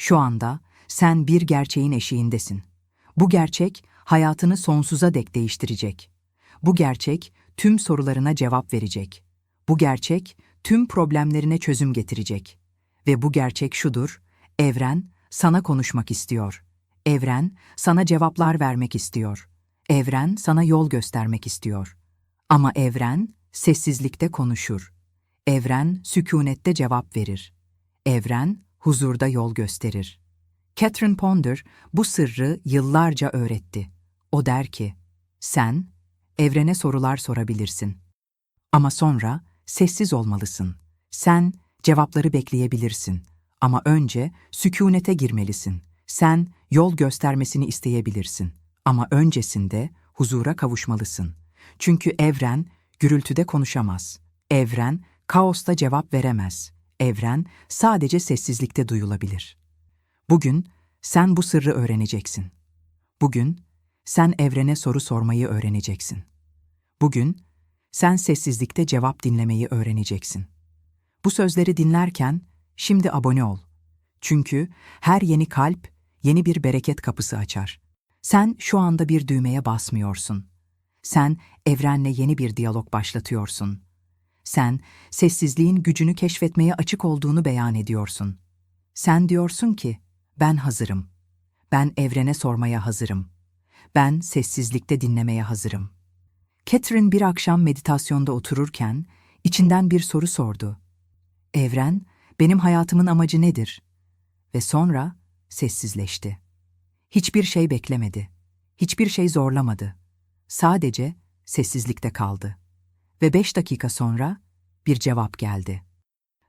Şu anda sen bir gerçeğin eşiğindesin. Bu gerçek hayatını sonsuza dek değiştirecek. Bu gerçek tüm sorularına cevap verecek. Bu gerçek tüm problemlerine çözüm getirecek. Ve bu gerçek şudur: evren sana konuşmak istiyor. Evren sana cevaplar vermek istiyor. Evren sana yol göstermek istiyor. Ama evren sessizlikte konuşur. Evren sükunette cevap verir. Evren huzurda yol gösterir. Catherine Ponder bu sırrı yıllarca öğretti. O der ki, sen evrene sorular sorabilirsin. Ama sonra sessiz olmalısın. Sen cevapları bekleyebilirsin. Ama önce sükunete girmelisin. Sen yol göstermesini isteyebilirsin. Ama öncesinde huzura kavuşmalısın. Çünkü evren gürültüde konuşamaz. Evren kaosta cevap veremez. Evren sadece sessizlikte duyulabilir. Bugün sen bu sırrı öğreneceksin. Bugün sen evrene soru sormayı öğreneceksin. Bugün sen sessizlikte cevap dinlemeyi öğreneceksin. Bu sözleri dinlerken şimdi abone ol. Çünkü her yeni kalp yeni bir bereket kapısı açar. Sen şu anda bir düğmeye basmıyorsun. Sen evrenle yeni bir diyalog başlatıyorsun. Sen sessizliğin gücünü keşfetmeye açık olduğunu beyan ediyorsun. Sen diyorsun ki, ben hazırım. Ben evrene sormaya hazırım. Ben sessizlikte dinlemeye hazırım. Catherine bir akşam meditasyonda otururken içinden bir soru sordu. Evren, benim hayatımın amacı nedir? Ve sonra sessizleşti. Hiçbir şey beklemedi. Hiçbir şey zorlamadı. Sadece sessizlikte kaldı. Ve beş dakika sonra bir cevap geldi.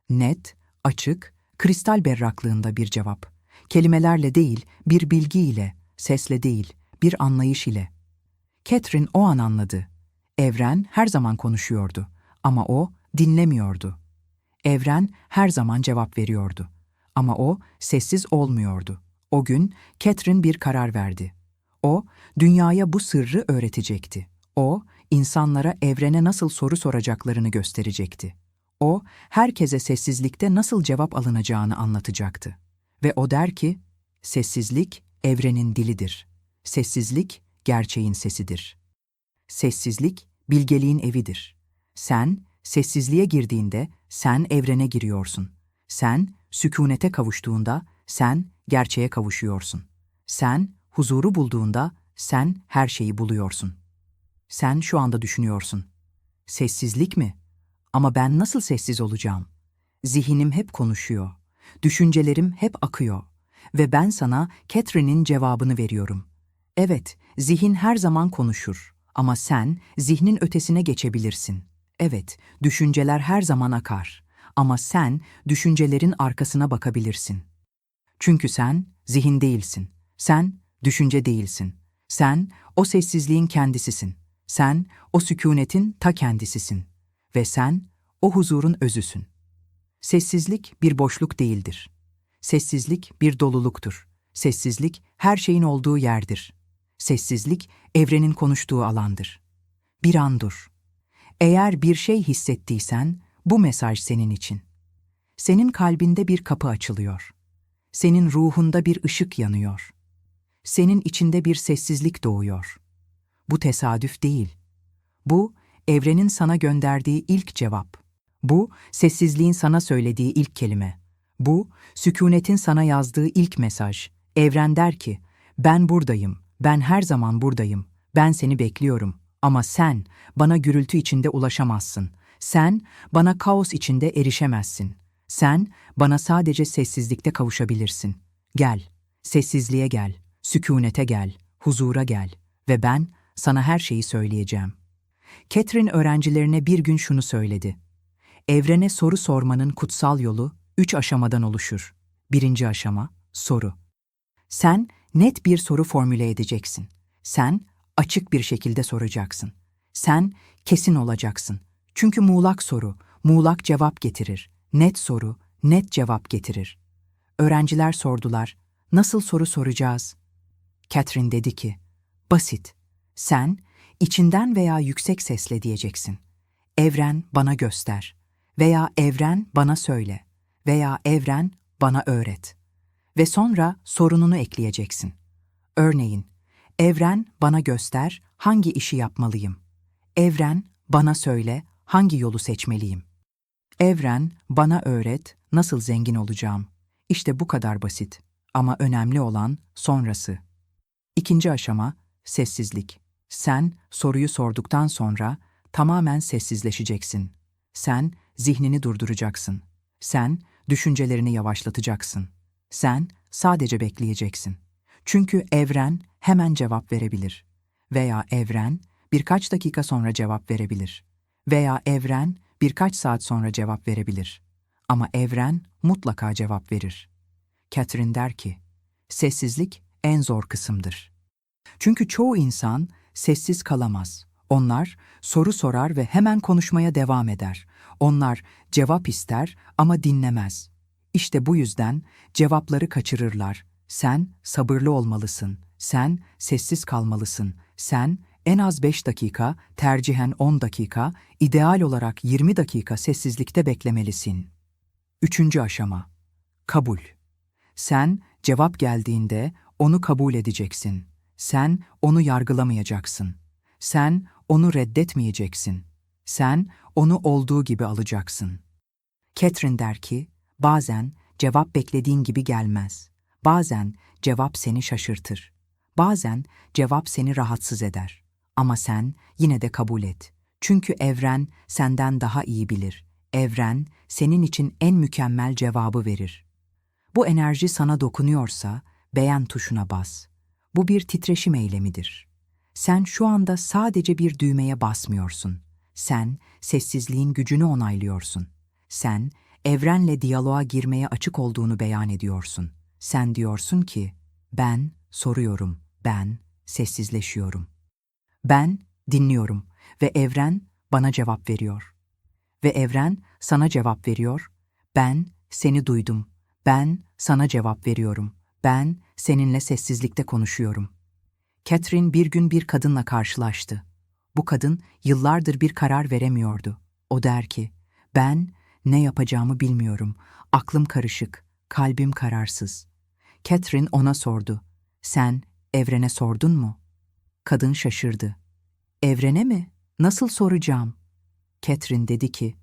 Net, açık, kristal berraklığında bir cevap. Kelimelerle değil, bir bilgiyle, sesle değil, bir anlayış ile. Catherine o an anladı. Evren her zaman konuşuyordu ama o dinlemiyordu. Evren her zaman cevap veriyordu ama o sessiz olmuyordu. O gün Catherine bir karar verdi. O, dünyaya bu sırrı öğretecekti. O, insanlara evrene nasıl soru soracaklarını gösterecekti. O, herkese sessizlikte nasıl cevap alınacağını anlatacaktı. Ve o der ki, sessizlik evrenin dilidir. Sessizlik gerçeğin sesidir. Sessizlik bilgeliğin evidir. Sen sessizliğe girdiğinde sen evrene giriyorsun. Sen sükunete kavuştuğunda sen gerçeğe kavuşuyorsun. Sen huzuru bulduğunda sen her şeyi buluyorsun. Sen şu anda düşünüyorsun. Sessizlik mi? Ama ben nasıl sessiz olacağım? Zihinim hep konuşuyor. Düşüncelerim hep akıyor. Ve ben sana Catherine'in cevabını veriyorum. Evet, zihin her zaman konuşur. Ama sen zihnin ötesine geçebilirsin. Evet, düşünceler her zaman akar. Ama sen düşüncelerin arkasına bakabilirsin. Çünkü sen zihin değilsin. Sen düşünce değilsin. Sen o sessizliğin kendisisin. Sen o sükunetin ta kendisisin. Ve sen o huzurun özüsün. Sessizlik bir boşluk değildir. Sessizlik bir doluluktur. Sessizlik her şeyin olduğu yerdir. Sessizlik evrenin konuştuğu alandır. Bir an dur. Eğer bir şey hissettiysen bu mesaj senin için. Senin kalbinde bir kapı açılıyor. Senin ruhunda bir ışık yanıyor. Senin içinde bir sessizlik doğuyor. Bu tesadüf değil. Bu evrenin sana gönderdiği ilk cevap. Bu sessizliğin sana söylediği ilk kelime. Bu sükunetin sana yazdığı ilk mesaj. Evren der ki: "Ben buradayım. Ben her zaman buradayım. Ben seni bekliyorum. Ama sen bana gürültü içinde ulaşamazsın. Sen bana kaos içinde erişemezsin. Sen bana sadece sessizlikte kavuşabilirsin. Gel, sessizliğe gel, sükunete gel, huzura gel ve ben sana her şeyi söyleyeceğim. Catherine öğrencilerine bir gün şunu söyledi. Evrene soru sormanın kutsal yolu üç aşamadan oluşur. Birinci aşama, soru. Sen net bir soru formüle edeceksin. Sen açık bir şekilde soracaksın. Sen kesin olacaksın. Çünkü muğlak soru, muğlak cevap getirir. Net soru, net cevap getirir. Öğrenciler sordular, nasıl soru soracağız? Catherine dedi ki, basit. Sen içinden veya yüksek sesle diyeceksin. Evren bana göster veya evren bana söyle veya evren bana öğret. ve sonra sorununu ekleyeceksin. Örneğin, evren bana göster hangi işi yapmalıyım. Evren bana söyle hangi yolu seçmeliyim. Evren bana öğret nasıl zengin olacağım. İşte bu kadar basit. Ama önemli olan sonrası. İkinci aşama sessizlik. Sen soruyu sorduktan sonra tamamen sessizleşeceksin. Sen zihnini durduracaksın. Sen düşüncelerini yavaşlatacaksın. Sen sadece bekleyeceksin. Çünkü evren hemen cevap verebilir. Veya evren birkaç dakika sonra cevap verebilir. Veya evren birkaç saat sonra cevap verebilir. Ama evren mutlaka cevap verir. Catherine der ki, sessizlik en zor kısımdır. Çünkü çoğu insan sessiz kalamaz. Onlar soru sorar ve hemen konuşmaya devam eder. Onlar cevap ister ama dinlemez. İşte bu yüzden cevapları kaçırırlar. Sen sabırlı olmalısın. Sen sessiz kalmalısın. Sen en az 5 dakika, tercihen 10 dakika, ideal olarak 20 dakika sessizlikte beklemelisin. Üçüncü aşama. Kabul. Sen cevap geldiğinde onu kabul edeceksin. Sen onu yargılamayacaksın. Sen onu reddetmeyeceksin. Sen onu olduğu gibi alacaksın. Catherine der ki, bazen cevap beklediğin gibi gelmez. Bazen cevap seni şaşırtır. Bazen cevap seni rahatsız eder. Ama sen yine de kabul et. Çünkü evren senden daha iyi bilir. Evren senin için en mükemmel cevabı verir. Bu enerji sana dokunuyorsa beğen tuşuna bas. Bu bir titreşim eylemidir. Sen şu anda sadece bir düğmeye basmıyorsun. Sen sessizliğin gücünü onaylıyorsun. Sen evrenle diyaloğa girmeye açık olduğunu beyan ediyorsun. Sen diyorsun ki ben soruyorum, ben sessizleşiyorum. Ben dinliyorum ve evren bana cevap veriyor. Ve evren sana cevap veriyor. Ben seni duydum. Ben sana cevap veriyorum. Ben seninle sessizlikte konuşuyorum. Catherine bir gün bir kadınla karşılaştı. Bu kadın yıllardır bir karar veremiyordu. O der ki, ben ne yapacağımı bilmiyorum. Aklım karışık, kalbim kararsız. Catherine ona sordu. Sen evrene sordun mu? Kadın şaşırdı. Evrene mi? Nasıl soracağım? Catherine dedi ki,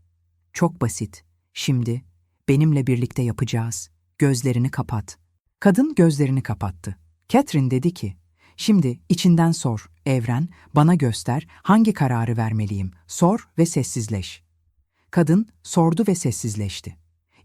çok basit. Şimdi benimle birlikte yapacağız. Gözlerini kapat. Kadın gözlerini kapattı. Catherine dedi ki, şimdi içinden sor, evren, bana göster hangi kararı vermeliyim. Sor ve sessizleş. Kadın sordu ve sessizleşti.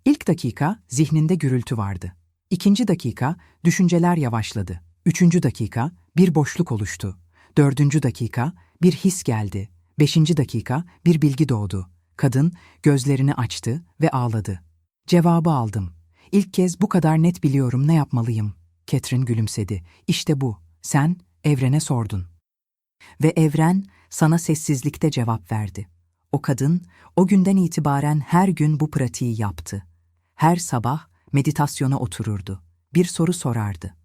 İlk dakika zihninde gürültü vardı. İkinci dakika düşünceler yavaşladı. Üçüncü dakika bir boşluk oluştu. Dördüncü dakika bir his geldi. Beşinci dakika bir bilgi doğdu. Kadın gözlerini açtı ve ağladı. Cevabı aldım. İlk kez bu kadar net biliyorum ne yapmalıyım. Catherine gülümsedi. İşte bu. Sen evrene sordun. Ve evren sana sessizlikte cevap verdi. O kadın o günden itibaren her gün bu pratiği yaptı. Her sabah meditasyona otururdu. Bir soru sorardı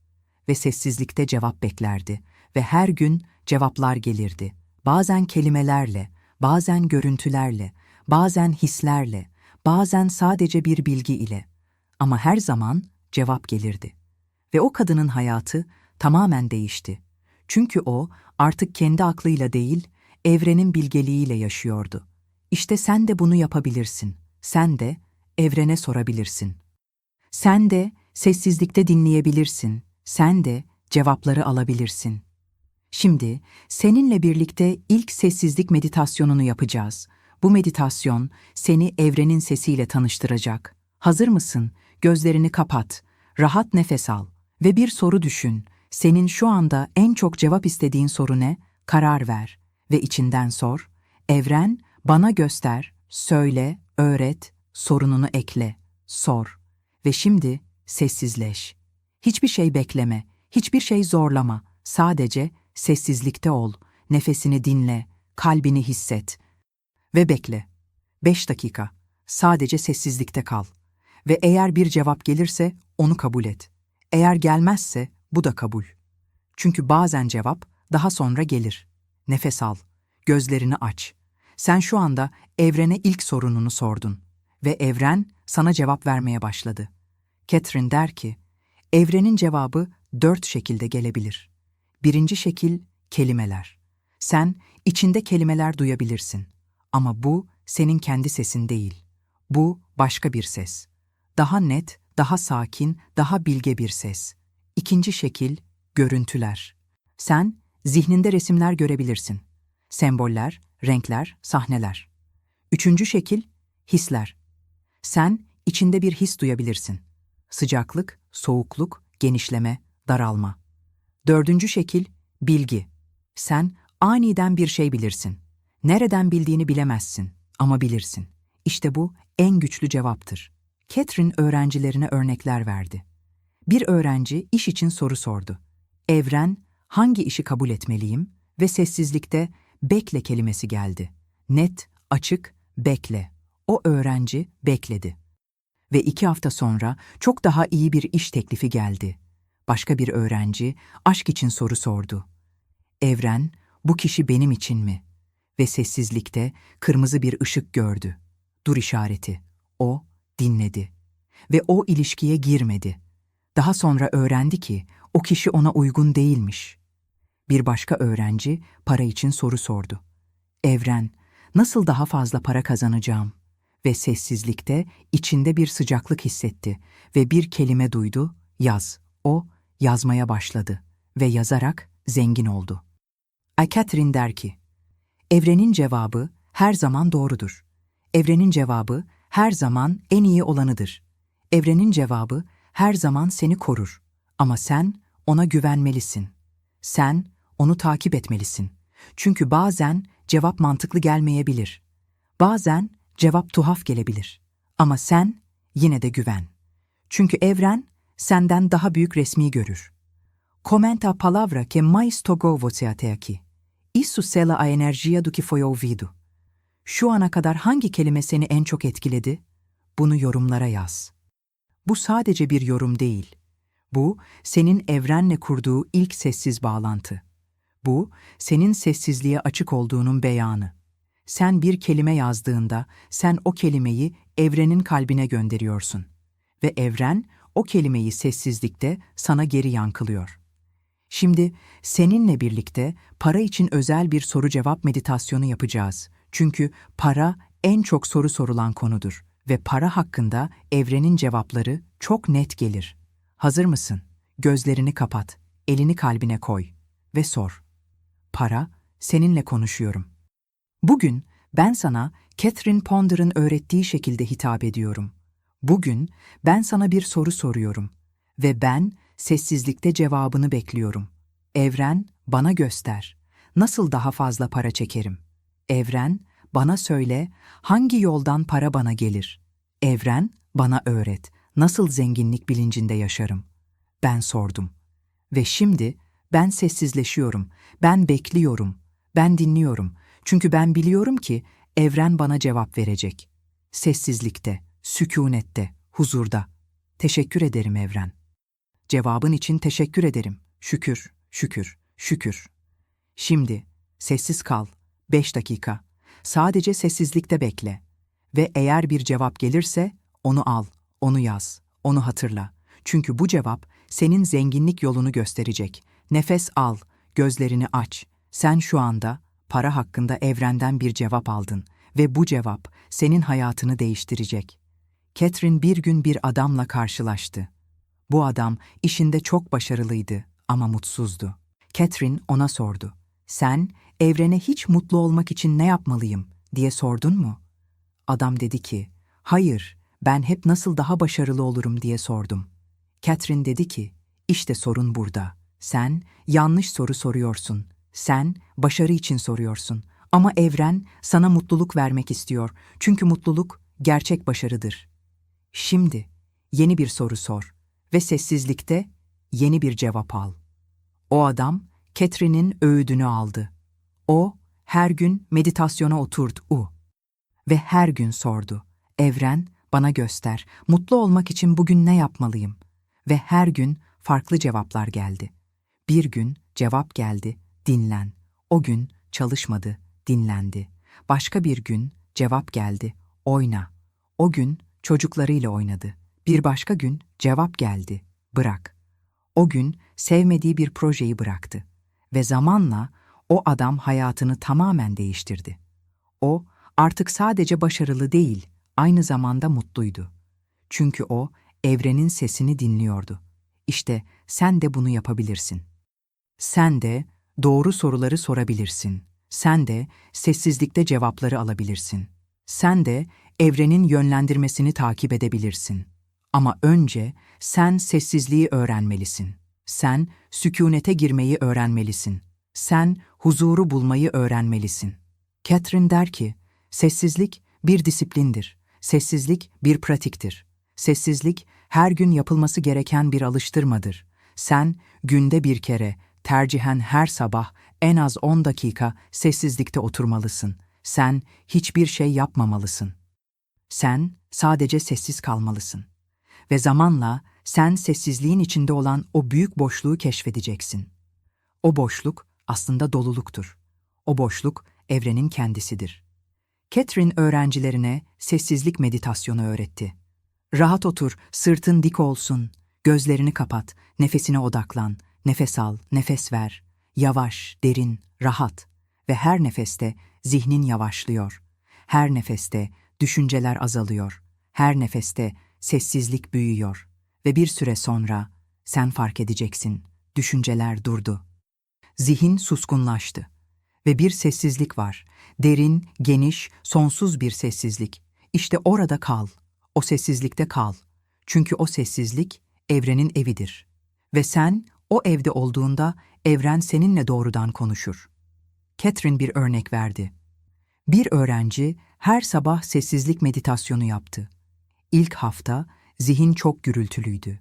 ve sessizlikte cevap beklerdi ve her gün cevaplar gelirdi. Bazen kelimelerle, bazen görüntülerle, bazen hislerle, bazen sadece bir bilgi ile. Ama her zaman cevap gelirdi. Ve o kadının hayatı tamamen değişti. Çünkü o artık kendi aklıyla değil, evrenin bilgeliğiyle yaşıyordu. İşte sen de bunu yapabilirsin. Sen de evrene sorabilirsin. Sen de sessizlikte dinleyebilirsin. Sen de cevapları alabilirsin. Şimdi seninle birlikte ilk sessizlik meditasyonunu yapacağız. Bu meditasyon seni evrenin sesiyle tanıştıracak. Hazır mısın? Gözlerini kapat, rahat nefes al ve bir soru düşün. Senin şu anda en çok cevap istediğin soru ne? Karar ver ve içinden sor. Evren bana göster, söyle, öğret, sorununu ekle, sor. Ve şimdi sessizleş. Hiçbir şey bekleme, hiçbir şey zorlama. Sadece sessizlikte ol, nefesini dinle, kalbini hisset. Ve bekle. Beş dakika. Sadece sessizlikte kal. Ve eğer bir cevap gelirse onu kabul et. Eğer gelmezse bu da kabul. Çünkü bazen cevap daha sonra gelir. Nefes al. Gözlerini aç. Sen şu anda evrene ilk sorununu sordun ve evren sana cevap vermeye başladı. Catherine der ki, Evrenin cevabı dört şekilde gelebilir. Birinci şekil kelimeler. Sen içinde kelimeler duyabilirsin. Ama bu senin kendi sesin değil. Bu başka bir ses. Daha net, daha sakin, daha bilge bir ses. İkinci şekil görüntüler. Sen zihninde resimler görebilirsin. Semboller, renkler, sahneler. Üçüncü şekil hisler. Sen içinde bir his duyabilirsin. Sıcaklık, soğukluk, genişleme, daralma. Dördüncü şekil bilgi. Sen aniden bir şey bilirsin. Nereden bildiğini bilemezsin ama bilirsin. İşte bu en güçlü cevaptır. Catherine öğrencilerine örnekler verdi. Bir öğrenci iş için soru sordu. Evren, hangi işi kabul etmeliyim? Ve sessizlikte bekle kelimesi geldi. Net, açık, bekle. O öğrenci bekledi. Ve iki hafta sonra çok daha iyi bir iş teklifi geldi. Başka bir öğrenci aşk için soru sordu. Evren, bu kişi benim için mi? Ve sessizlikte kırmızı bir ışık gördü. Dur işareti. O dinledi. Ve o ilişkiye girmedi. Daha sonra öğrendi ki o kişi ona uygun değilmiş. Bir başka öğrenci para için soru sordu. Evren, nasıl daha fazla para kazanacağım? Ve sessizlikte içinde bir sıcaklık hissetti ve bir kelime duydu, yaz. O yazmaya başladı ve yazarak zengin oldu. Ay Catherine der ki, Evrenin cevabı her zaman doğrudur. Evrenin cevabı her zaman en iyi olanıdır. Evrenin cevabı her zaman seni korur. Ama sen ona güvenmelisin. Sen onu takip etmelisin. Çünkü bazen cevap mantıklı gelmeyebilir. Bazen cevap tuhaf gelebilir. Ama sen yine de güven. Çünkü evren senden daha büyük resmi görür. Comenta palavra que mais tocou você até aqui. Isso sela a energia do que foi ouvido. Şu ana kadar hangi kelime seni en çok etkiledi? Bunu yorumlara yaz. Bu sadece bir yorum değil. Bu, senin evrenle kurduğu ilk sessiz bağlantı. Bu, senin sessizliğe açık olduğunun beyanı. Sen bir kelime yazdığında, sen o kelimeyi evrenin kalbine gönderiyorsun. Ve evren, o kelimeyi sessizlikte sana geri yankılıyor. Şimdi seninle birlikte para için özel bir soru-cevap meditasyonu yapacağız. Çünkü para en çok soru sorulan konudur ve para hakkında evrenin cevapları çok net gelir. Hazır mısın? Gözlerini kapat, elini kalbine koy ve sor. Para, seninle konuşuyorum. Bugün ben sana Catherine Ponder'ın öğrettiği şekilde hitap ediyorum. Bugün ben sana bir soru soruyorum ve ben sessizlikte cevabını bekliyorum. Evren, bana göster. Nasıl daha fazla para çekerim? Evren, bana söyle, hangi yoldan para bana gelir? Evren, bana öğret, nasıl zenginlik bilincinde yaşarım? Ben sordum. Ve şimdi ben sessizleşiyorum, ben bekliyorum, ben dinliyorum. Çünkü ben biliyorum ki evren bana cevap verecek. Sessizlikte, sükunette, huzurda. Teşekkür ederim evren. Cevabın için teşekkür ederim. Şükür, şükür, şükür. Şimdi sessiz kal. Beş dakika. Sadece sessizlikte bekle. Ve eğer bir cevap gelirse onu al, onu yaz, onu hatırla. Çünkü bu cevap senin zenginlik yolunu gösterecek. Nefes al, gözlerini aç. Sen şu anda para hakkında evrenden bir cevap aldın ve bu cevap senin hayatını değiştirecek. Catherine bir gün bir adamla karşılaştı. Bu adam işinde çok başarılıydı ama mutsuzdu. Catherine ona sordu. Sen evrene hiç mutlu olmak için ne yapmalıyım diye sordun mu? Adam dedi ki, hayır, ben hep nasıl daha başarılı olurum diye sordum. Catherine dedi ki, işte sorun burada. Sen yanlış soru soruyorsun. Sen başarı için soruyorsun. Ama evren sana mutluluk vermek istiyor. Çünkü mutluluk gerçek başarıdır. Şimdi yeni bir soru sor ve sessizlikte yeni bir cevap al. O adam Catherine'in öğüdünü aldı. O her gün meditasyona oturdu u ve her gün sordu. Evren bana göster. Mutlu olmak için bugün ne yapmalıyım? Ve her gün farklı cevaplar geldi. Bir gün cevap geldi. Dinlen. O gün çalışmadı, dinlendi. Başka bir gün cevap geldi. Oyna. O gün çocuklarıyla oynadı. Bir başka gün cevap geldi. Bırak. O gün sevmediği bir projeyi bıraktı ve zamanla o adam hayatını tamamen değiştirdi. O artık sadece başarılı değil, aynı zamanda mutluydu. Çünkü o evrenin sesini dinliyordu. İşte sen de bunu yapabilirsin. Sen de doğru soruları sorabilirsin. Sen de sessizlikte cevapları alabilirsin. Sen de evrenin yönlendirmesini takip edebilirsin. Ama önce sen sessizliği öğrenmelisin. Sen sükunete girmeyi öğrenmelisin. Sen huzuru bulmayı öğrenmelisin. Catherine der ki, sessizlik bir disiplindir. Sessizlik bir pratiktir. Sessizlik her gün yapılması gereken bir alıştırmadır. Sen günde bir kere, tercihen her sabah en az 10 dakika sessizlikte oturmalısın. Sen hiçbir şey yapmamalısın. Sen sadece sessiz kalmalısın. Ve zamanla sen sessizliğin içinde olan o büyük boşluğu keşfedeceksin. O boşluk aslında doluluktur. O boşluk evrenin kendisidir. Catherine öğrencilerine sessizlik meditasyonu öğretti. Rahat otur, sırtın dik olsun, gözlerini kapat, nefesine odaklan, nefes al, nefes ver. Yavaş, derin, rahat ve her nefeste zihnin yavaşlıyor. Her nefeste düşünceler azalıyor. Her nefeste sessizlik büyüyor ve bir süre sonra sen fark edeceksin. Düşünceler durdu. Zihin suskunlaştı ve bir sessizlik var. Derin, geniş, sonsuz bir sessizlik. İşte orada kal. O sessizlikte kal. Çünkü o sessizlik evrenin evidir. Ve sen o evde olduğunda evren seninle doğrudan konuşur. Catherine bir örnek verdi. Bir öğrenci her sabah sessizlik meditasyonu yaptı. İlk hafta zihin çok gürültülüydü.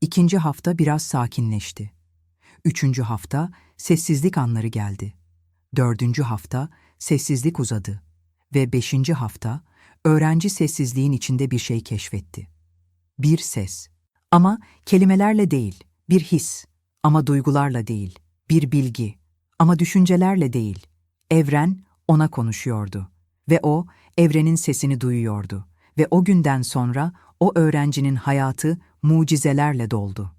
İkinci hafta biraz sakinleşti. Üçüncü hafta sessizlik anları geldi. Dördüncü hafta sessizlik uzadı. Ve beşinci hafta öğrenci sessizliğin içinde bir şey keşfetti. Bir ses. Ama kelimelerle değil, bir his. Ama duygularla değil, bir bilgi. Ama düşüncelerle değil. Evren ona konuşuyordu. Ve o, evrenin sesini duyuyordu. Ve o günden sonra o öğrencinin hayatı mucizelerle doldu.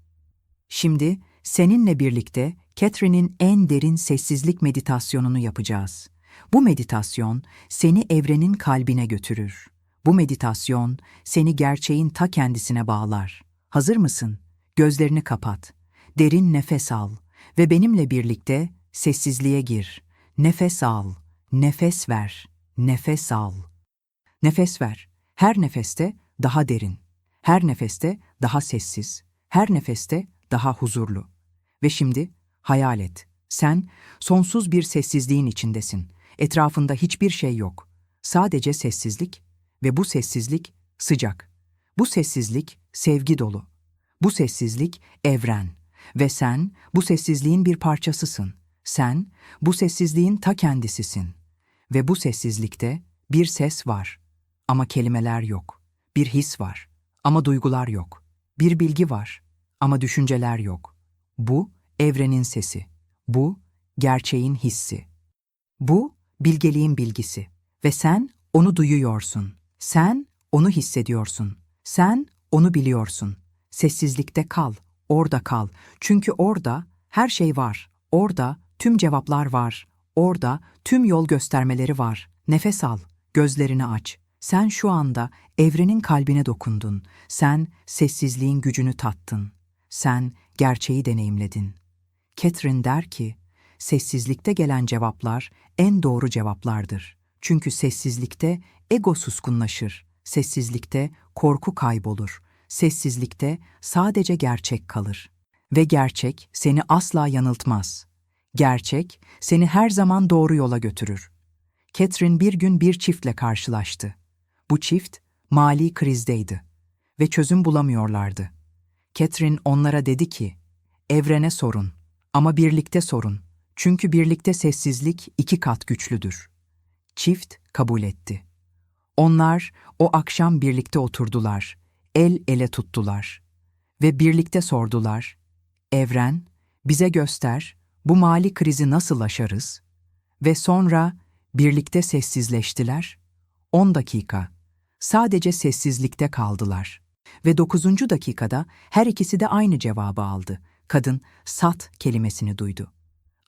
Şimdi seninle birlikte Catherine'in en derin sessizlik meditasyonunu yapacağız. Bu meditasyon seni evrenin kalbine götürür. Bu meditasyon seni gerçeğin ta kendisine bağlar. Hazır mısın? Gözlerini kapat. Derin nefes al ve benimle birlikte sessizliğe gir. Nefes al, nefes ver, nefes al. Nefes ver. Her nefeste daha derin. Her nefeste daha sessiz. Her nefeste daha huzurlu. Ve şimdi hayal et. Sen sonsuz bir sessizliğin içindesin. Etrafında hiçbir şey yok. Sadece sessizlik ve bu sessizlik sıcak. Bu sessizlik sevgi dolu. Bu sessizlik evren ve sen bu sessizliğin bir parçasısın. Sen bu sessizliğin ta kendisisin. Ve bu sessizlikte bir ses var ama kelimeler yok. Bir his var ama duygular yok. Bir bilgi var ama düşünceler yok. Bu evrenin sesi. Bu gerçeğin hissi. Bu bilgeliğin bilgisi ve sen onu duyuyorsun. Sen onu hissediyorsun. Sen onu biliyorsun. Sessizlikte kal, orada kal. Çünkü orada her şey var. Orada tüm cevaplar var. Orada tüm yol göstermeleri var. Nefes al, gözlerini aç. Sen şu anda evrenin kalbine dokundun. Sen sessizliğin gücünü tattın. Sen gerçeği deneyimledin. Catherine der ki, sessizlikte gelen cevaplar en doğru cevaplardır. Çünkü sessizlikte ego suskunlaşır. Sessizlikte korku kaybolur. Sessizlikte sadece gerçek kalır. Ve gerçek seni asla yanıltmaz. Gerçek seni her zaman doğru yola götürür. Catherine bir gün bir çiftle karşılaştı. Bu çift mali krizdeydi ve çözüm bulamıyorlardı. Catherine onlara dedi ki, evrene sorun ama birlikte sorun. Çünkü birlikte sessizlik iki kat güçlüdür. Çift kabul etti. Onlar o akşam birlikte oturdular, el ele tuttular ve birlikte sordular. Evren, bize göster, bu mali krizi nasıl aşarız? Ve sonra birlikte sessizleştiler. 10 dakika. Sadece sessizlikte kaldılar. Ve dokuzuncu dakikada her ikisi de aynı cevabı aldı. Kadın sat kelimesini duydu.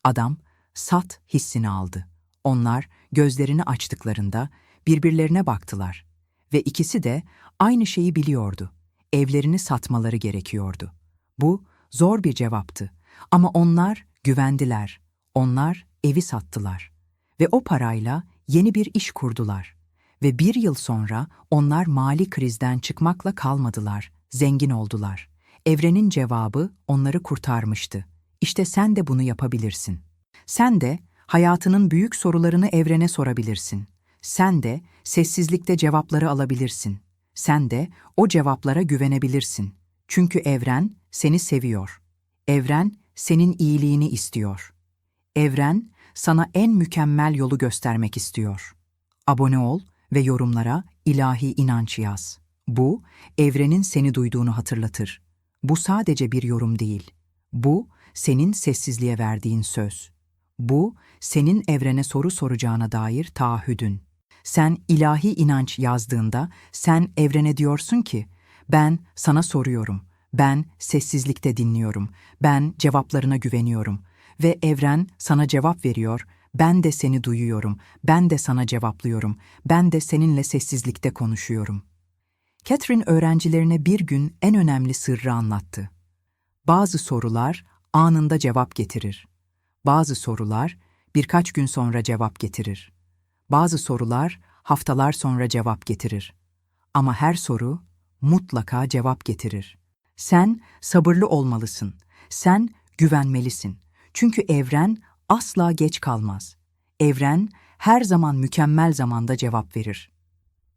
Adam sat hissini aldı. Onlar gözlerini açtıklarında birbirlerine baktılar ve ikisi de aynı şeyi biliyordu. Evlerini satmaları gerekiyordu. Bu zor bir cevaptı ama onlar güvendiler. Onlar evi sattılar ve o parayla yeni bir iş kurdular. Ve bir yıl sonra onlar mali krizden çıkmakla kalmadılar, zengin oldular. Evrenin cevabı onları kurtarmıştı. İşte sen de bunu yapabilirsin. Sen de hayatının büyük sorularını evrene sorabilirsin. Sen de sessizlikte cevapları alabilirsin. Sen de o cevaplara güvenebilirsin. Çünkü evren seni seviyor. Evren senin iyiliğini istiyor. Evren sana en mükemmel yolu göstermek istiyor. Abone ol ve yorumlara ilahi inanç yaz. Bu, evrenin seni duyduğunu hatırlatır. Bu sadece bir yorum değil. Bu, senin sessizliğe verdiğin söz. Bu, senin evrene soru soracağına dair taahhüdün. Sen ilahi inanç yazdığında sen evrene diyorsun ki, ben sana soruyorum, ben sessizlikte dinliyorum, ben cevaplarına güveniyorum ve evren sana cevap veriyor, ben de seni duyuyorum, ben de sana cevaplıyorum, ben de seninle sessizlikte konuşuyorum. Catherine öğrencilerine bir gün en önemli sırrı anlattı. Bazı sorular anında cevap getirir. Bazı sorular birkaç gün sonra cevap getirir. Bazı sorular haftalar sonra cevap getirir. Ama her soru mutlaka cevap getirir. Sen sabırlı olmalısın. Sen güvenmelisin. Çünkü evren asla geç kalmaz. Evren her zaman mükemmel zamanda cevap verir.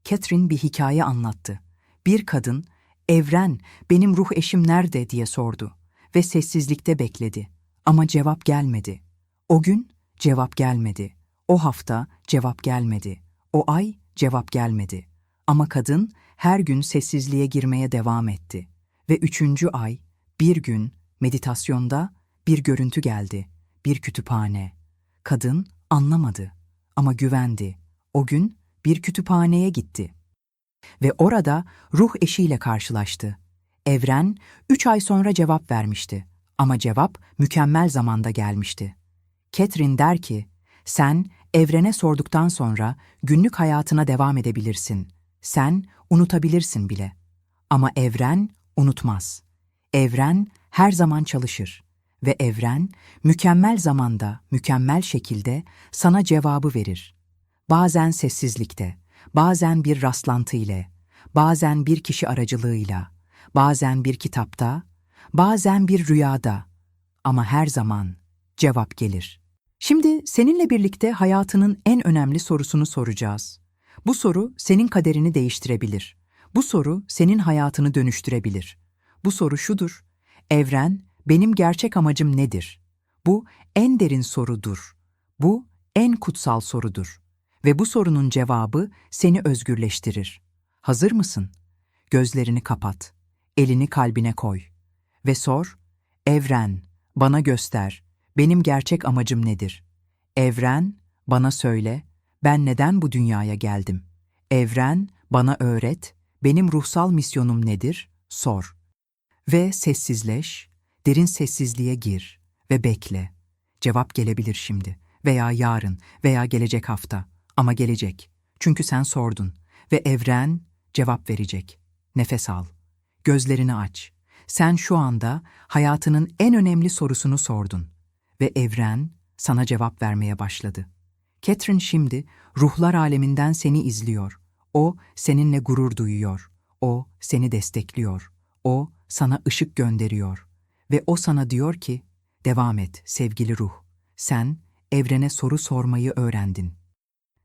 Catherine bir hikaye anlattı. Bir kadın, "Evren, benim ruh eşim nerede?" diye sordu ve sessizlikte bekledi. Ama cevap gelmedi. O gün cevap gelmedi. O hafta cevap gelmedi. O ay cevap gelmedi. Ama kadın her gün sessizliğe girmeye devam etti. Ve üçüncü ay, bir gün meditasyonda bir görüntü geldi. Bir kütüphane. Kadın anlamadı ama güvendi. O gün bir kütüphaneye gitti. Ve orada ruh eşiyle karşılaştı. Evren üç ay sonra cevap vermişti. Ama cevap mükemmel zamanda gelmişti. Catherine der ki, sen evrene sorduktan sonra günlük hayatına devam edebilirsin. Sen unutabilirsin bile. Ama evren unutmaz. Evren her zaman çalışır ve evren mükemmel zamanda, mükemmel şekilde sana cevabı verir. Bazen sessizlikte, bazen bir rastlantı ile, bazen bir kişi aracılığıyla, bazen bir kitapta, bazen bir rüyada ama her zaman cevap gelir. Şimdi seninle birlikte hayatının en önemli sorusunu soracağız. Bu soru senin kaderini değiştirebilir. Bu soru senin hayatını dönüştürebilir. Bu soru şudur. Evren, benim gerçek amacım nedir? Bu en derin sorudur. Bu en kutsal sorudur. Ve bu sorunun cevabı seni özgürleştirir. Hazır mısın? Gözlerini kapat. Elini kalbine koy. Ve sor, Evren, bana göster, benim gerçek amacım nedir? Evren, bana söyle, ben neden bu dünyaya geldim? Evren, bana öğret, benim ruhsal misyonum nedir? Sor. Ve sessizleş, derin sessizliğe gir ve bekle. Cevap gelebilir şimdi veya yarın veya gelecek hafta ama gelecek. Çünkü sen sordun ve evren cevap verecek. Nefes al. Gözlerini aç. Sen şu anda hayatının en önemli sorusunu sordun ve evren sana cevap vermeye başladı. Catherine şimdi ruhlar aleminden seni izliyor. O seninle gurur duyuyor. O seni destekliyor. O sana ışık gönderiyor. Ve o sana diyor ki, devam et sevgili ruh. Sen evrene soru sormayı öğrendin.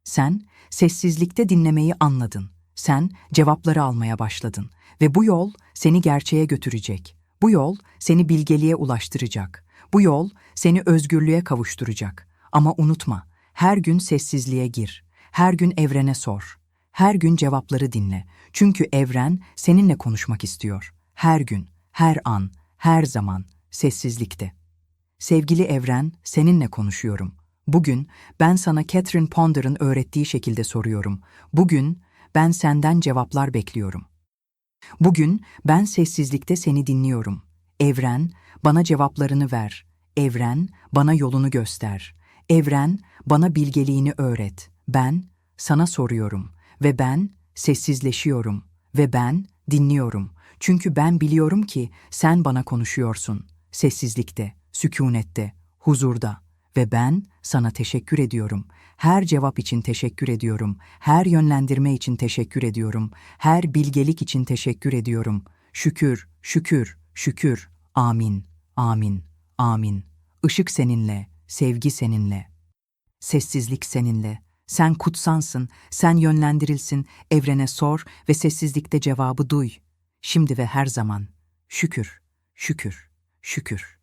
Sen sessizlikte dinlemeyi anladın. Sen cevapları almaya başladın ve bu yol seni gerçeğe götürecek. Bu yol seni bilgeliğe ulaştıracak. Bu yol seni özgürlüğe kavuşturacak. Ama unutma, her gün sessizliğe gir. Her gün evrene sor. Her gün cevapları dinle. Çünkü evren seninle konuşmak istiyor. Her gün, her an, her zaman sessizlikte. Sevgili evren, seninle konuşuyorum. Bugün ben sana Catherine Ponder'ın öğrettiği şekilde soruyorum. Bugün ben senden cevaplar bekliyorum. Bugün ben sessizlikte seni dinliyorum. Evren, bana cevaplarını ver. Evren, bana yolunu göster. Evren, bana bilgeliğini öğret. Ben, sana soruyorum ve ben sessizleşiyorum ve ben dinliyorum. Çünkü ben biliyorum ki sen bana konuşuyorsun. Sessizlikte, sükunette, huzurda ve ben sana teşekkür ediyorum. Her cevap için teşekkür ediyorum. Her yönlendirme için teşekkür ediyorum. Her bilgelik için teşekkür ediyorum. Şükür, şükür, şükür. Amin, amin, amin. Işık seninle, sevgi seninle. Sessizlik seninle. Sen kutsansın, sen yönlendirilsin, evrene sor ve sessizlikte cevabı duy. Şimdi ve her zaman. Şükür, şükür, şükür.